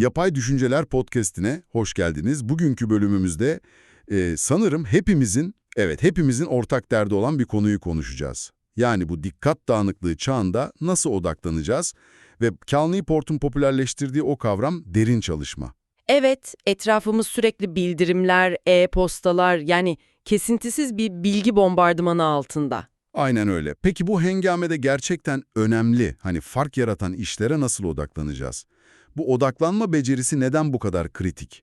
Yapay Düşünceler Podcast'ine hoş geldiniz. Bugünkü bölümümüzde e, sanırım hepimizin, evet hepimizin ortak derdi olan bir konuyu konuşacağız. Yani bu dikkat dağınıklığı çağında nasıl odaklanacağız ve Cal Newport'un popülerleştirdiği o kavram derin çalışma. Evet, etrafımız sürekli bildirimler, e-postalar yani kesintisiz bir bilgi bombardımanı altında. Aynen öyle. Peki bu hengamede gerçekten önemli, hani fark yaratan işlere nasıl odaklanacağız? Bu odaklanma becerisi neden bu kadar kritik?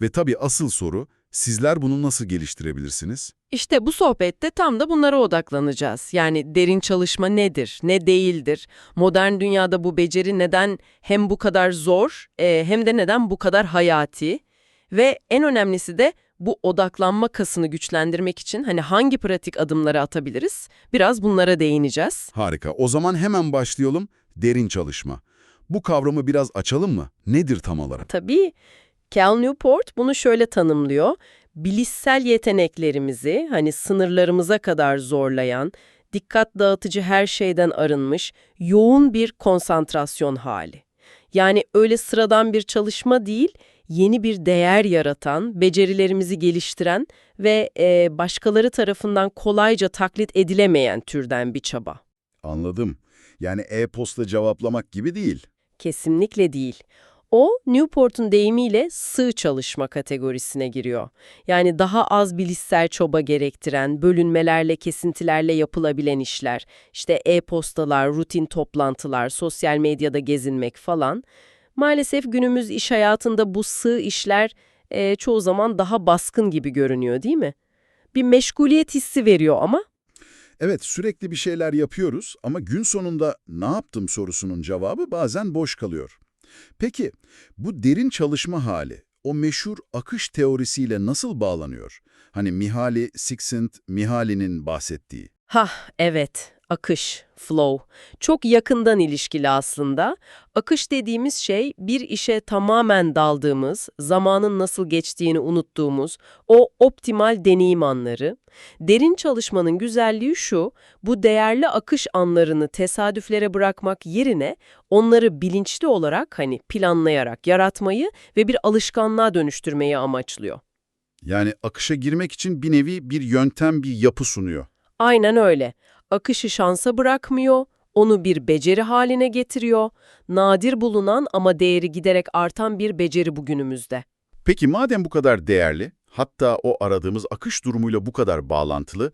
Ve tabii asıl soru, sizler bunu nasıl geliştirebilirsiniz? İşte bu sohbette tam da bunlara odaklanacağız. Yani derin çalışma nedir, ne değildir? Modern dünyada bu beceri neden hem bu kadar zor e, hem de neden bu kadar hayati? Ve en önemlisi de bu odaklanma kasını güçlendirmek için hani hangi pratik adımları atabiliriz? Biraz bunlara değineceğiz. Harika. O zaman hemen başlayalım. Derin çalışma. Bu kavramı biraz açalım mı? Nedir tam olarak? Tabii Cal Newport bunu şöyle tanımlıyor. Bilişsel yeteneklerimizi hani sınırlarımıza kadar zorlayan, dikkat dağıtıcı her şeyden arınmış, yoğun bir konsantrasyon hali. Yani öyle sıradan bir çalışma değil, yeni bir değer yaratan, becerilerimizi geliştiren ve e, başkaları tarafından kolayca taklit edilemeyen türden bir çaba. Anladım. Yani e-posta cevaplamak gibi değil. Kesinlikle değil. O, Newport'un deyimiyle sığ çalışma kategorisine giriyor. Yani daha az bilişsel çaba gerektiren, bölünmelerle, kesintilerle yapılabilen işler, işte e-postalar, rutin toplantılar, sosyal medyada gezinmek falan. Maalesef günümüz iş hayatında bu sığ işler e, çoğu zaman daha baskın gibi görünüyor değil mi? Bir meşguliyet hissi veriyor ama Evet, sürekli bir şeyler yapıyoruz ama gün sonunda ne yaptım sorusunun cevabı bazen boş kalıyor. Peki, bu derin çalışma hali, o meşhur akış teorisiyle nasıl bağlanıyor? Hani Mihaly Csikszentmihalyi'nin bahsettiği. Hah, evet. Akış, flow. Çok yakından ilişkili aslında. Akış dediğimiz şey bir işe tamamen daldığımız, zamanın nasıl geçtiğini unuttuğumuz o optimal deneyim anları. Derin çalışmanın güzelliği şu, bu değerli akış anlarını tesadüflere bırakmak yerine onları bilinçli olarak hani planlayarak yaratmayı ve bir alışkanlığa dönüştürmeyi amaçlıyor. Yani akışa girmek için bir nevi bir yöntem, bir yapı sunuyor. Aynen öyle. Akışı şansa bırakmıyor, onu bir beceri haline getiriyor. Nadir bulunan ama değeri giderek artan bir beceri bugünümüzde. Peki madem bu kadar değerli, hatta o aradığımız akış durumuyla bu kadar bağlantılı,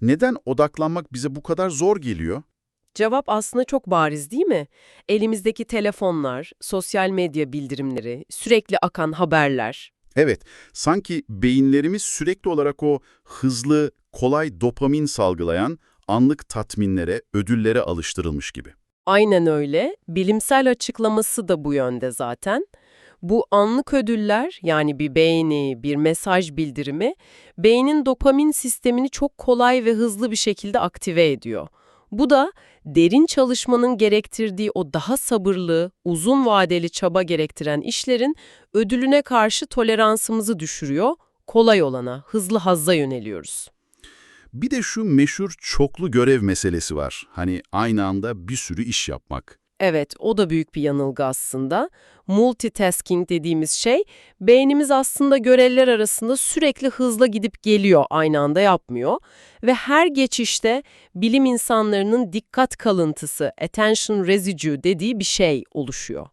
neden odaklanmak bize bu kadar zor geliyor? Cevap aslında çok bariz değil mi? Elimizdeki telefonlar, sosyal medya bildirimleri, sürekli akan haberler. Evet, sanki beyinlerimiz sürekli olarak o hızlı, kolay dopamin salgılayan anlık tatminlere, ödüllere alıştırılmış gibi. Aynen öyle. Bilimsel açıklaması da bu yönde zaten. Bu anlık ödüller yani bir beğeni, bir mesaj bildirimi beynin dopamin sistemini çok kolay ve hızlı bir şekilde aktive ediyor. Bu da derin çalışmanın gerektirdiği o daha sabırlı, uzun vadeli çaba gerektiren işlerin ödülüne karşı toleransımızı düşürüyor, kolay olana, hızlı hazza yöneliyoruz. Bir de şu meşhur çoklu görev meselesi var. Hani aynı anda bir sürü iş yapmak. Evet, o da büyük bir yanılgı aslında. Multitasking dediğimiz şey, beynimiz aslında görevler arasında sürekli hızla gidip geliyor, aynı anda yapmıyor. Ve her geçişte bilim insanlarının dikkat kalıntısı, attention residue dediği bir şey oluşuyor.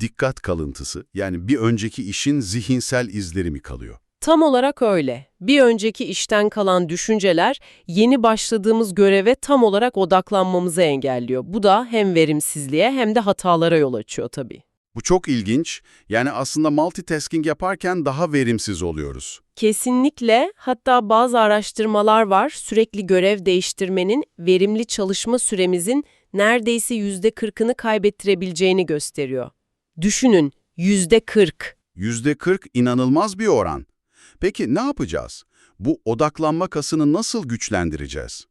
Dikkat kalıntısı, yani bir önceki işin zihinsel izleri mi kalıyor? Tam olarak öyle. Bir önceki işten kalan düşünceler yeni başladığımız göreve tam olarak odaklanmamızı engelliyor. Bu da hem verimsizliğe hem de hatalara yol açıyor tabii. Bu çok ilginç. Yani aslında multitasking yaparken daha verimsiz oluyoruz. Kesinlikle. Hatta bazı araştırmalar var. Sürekli görev değiştirmenin verimli çalışma süremizin neredeyse %40'ını kaybettirebileceğini gösteriyor. Düşünün, %40. %40 inanılmaz bir oran. Peki ne yapacağız? Bu odaklanma kasını nasıl güçlendireceğiz?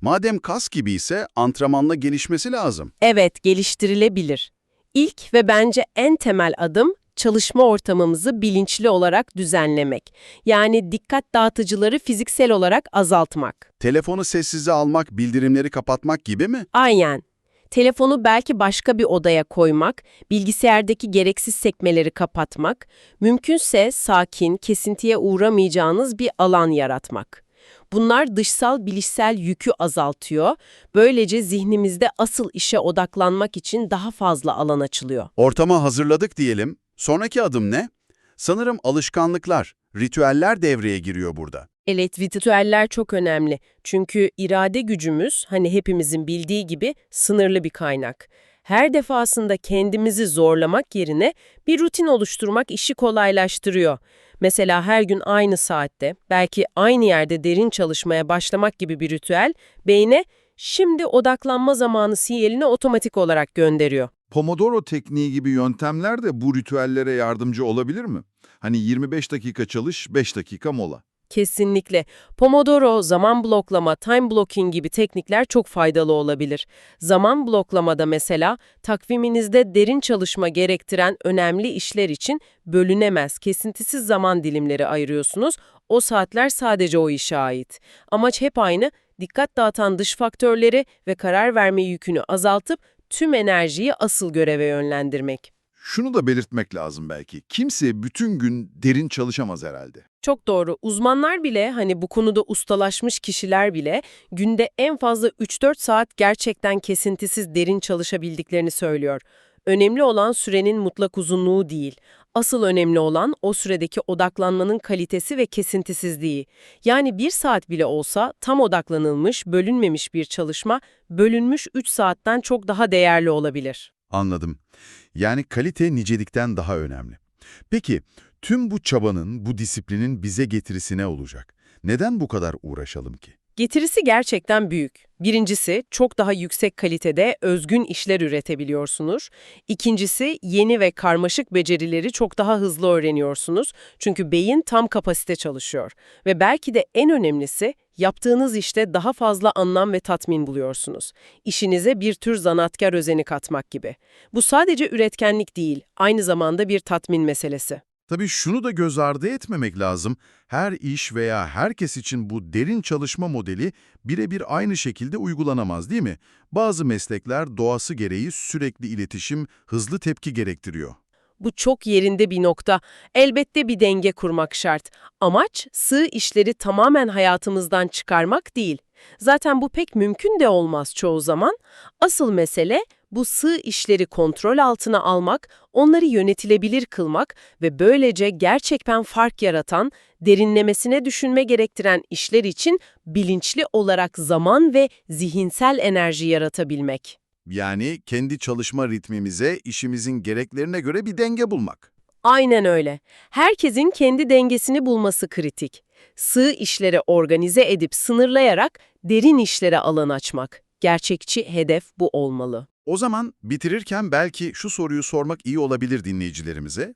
Madem kas gibi ise antrenmanla gelişmesi lazım. Evet, geliştirilebilir. İlk ve bence en temel adım çalışma ortamımızı bilinçli olarak düzenlemek. Yani dikkat dağıtıcıları fiziksel olarak azaltmak. Telefonu sessize almak, bildirimleri kapatmak gibi mi? Aynen. Telefonu belki başka bir odaya koymak, bilgisayardaki gereksiz sekmeleri kapatmak, mümkünse sakin, kesintiye uğramayacağınız bir alan yaratmak. Bunlar dışsal bilişsel yükü azaltıyor, böylece zihnimizde asıl işe odaklanmak için daha fazla alan açılıyor. Ortama hazırladık diyelim. Sonraki adım ne? Sanırım alışkanlıklar, ritüeller devreye giriyor burada. Evet, ritüeller çok önemli. Çünkü irade gücümüz, hani hepimizin bildiği gibi sınırlı bir kaynak. Her defasında kendimizi zorlamak yerine bir rutin oluşturmak işi kolaylaştırıyor. Mesela her gün aynı saatte, belki aynı yerde derin çalışmaya başlamak gibi bir ritüel, beyne şimdi odaklanma zamanı sinyalini otomatik olarak gönderiyor. Pomodoro tekniği gibi yöntemler de bu ritüellere yardımcı olabilir mi? Hani 25 dakika çalış, 5 dakika mola. Kesinlikle. Pomodoro, zaman bloklama, time blocking gibi teknikler çok faydalı olabilir. Zaman bloklamada mesela takviminizde derin çalışma gerektiren önemli işler için bölünemez, kesintisiz zaman dilimleri ayırıyorsunuz. O saatler sadece o işe ait. Amaç hep aynı, dikkat dağıtan dış faktörleri ve karar verme yükünü azaltıp tüm enerjiyi asıl göreve yönlendirmek. Şunu da belirtmek lazım belki. Kimse bütün gün derin çalışamaz herhalde. Çok doğru. Uzmanlar bile hani bu konuda ustalaşmış kişiler bile günde en fazla 3-4 saat gerçekten kesintisiz derin çalışabildiklerini söylüyor. Önemli olan sürenin mutlak uzunluğu değil. Asıl önemli olan o süredeki odaklanmanın kalitesi ve kesintisizliği. Yani bir saat bile olsa tam odaklanılmış, bölünmemiş bir çalışma, bölünmüş 3 saatten çok daha değerli olabilir. Anladım. Yani kalite nicelikten daha önemli. Peki, tüm bu çabanın, bu disiplinin bize getirisi ne olacak? Neden bu kadar uğraşalım ki? Getirisi gerçekten büyük. Birincisi, çok daha yüksek kalitede özgün işler üretebiliyorsunuz. İkincisi, yeni ve karmaşık becerileri çok daha hızlı öğreniyorsunuz. Çünkü beyin tam kapasite çalışıyor. Ve belki de en önemlisi, yaptığınız işte daha fazla anlam ve tatmin buluyorsunuz. İşinize bir tür zanatkar özeni katmak gibi. Bu sadece üretkenlik değil, aynı zamanda bir tatmin meselesi. Tabii şunu da göz ardı etmemek lazım. Her iş veya herkes için bu derin çalışma modeli birebir aynı şekilde uygulanamaz değil mi? Bazı meslekler doğası gereği sürekli iletişim, hızlı tepki gerektiriyor. Bu çok yerinde bir nokta. Elbette bir denge kurmak şart. Amaç sığ işleri tamamen hayatımızdan çıkarmak değil. Zaten bu pek mümkün de olmaz çoğu zaman. Asıl mesele bu sığ işleri kontrol altına almak, onları yönetilebilir kılmak ve böylece gerçekten fark yaratan, derinlemesine düşünme gerektiren işler için bilinçli olarak zaman ve zihinsel enerji yaratabilmek. Yani kendi çalışma ritmimize, işimizin gereklerine göre bir denge bulmak. Aynen öyle. Herkesin kendi dengesini bulması kritik. Sığ işleri organize edip sınırlayarak derin işlere alan açmak. Gerçekçi hedef bu olmalı. O zaman bitirirken belki şu soruyu sormak iyi olabilir dinleyicilerimize.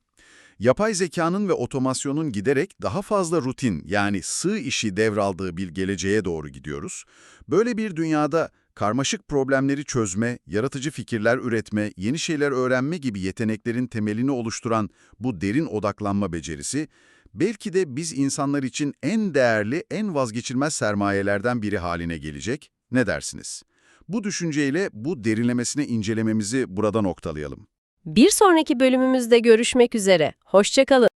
Yapay zekanın ve otomasyonun giderek daha fazla rutin yani sığ işi devraldığı bir geleceğe doğru gidiyoruz. Böyle bir dünyada karmaşık problemleri çözme, yaratıcı fikirler üretme, yeni şeyler öğrenme gibi yeteneklerin temelini oluşturan bu derin odaklanma becerisi, belki de biz insanlar için en değerli, en vazgeçilmez sermayelerden biri haline gelecek. Ne dersiniz? Bu düşünceyle bu derinlemesine incelememizi burada noktalayalım. Bir sonraki bölümümüzde görüşmek üzere. Hoşçakalın.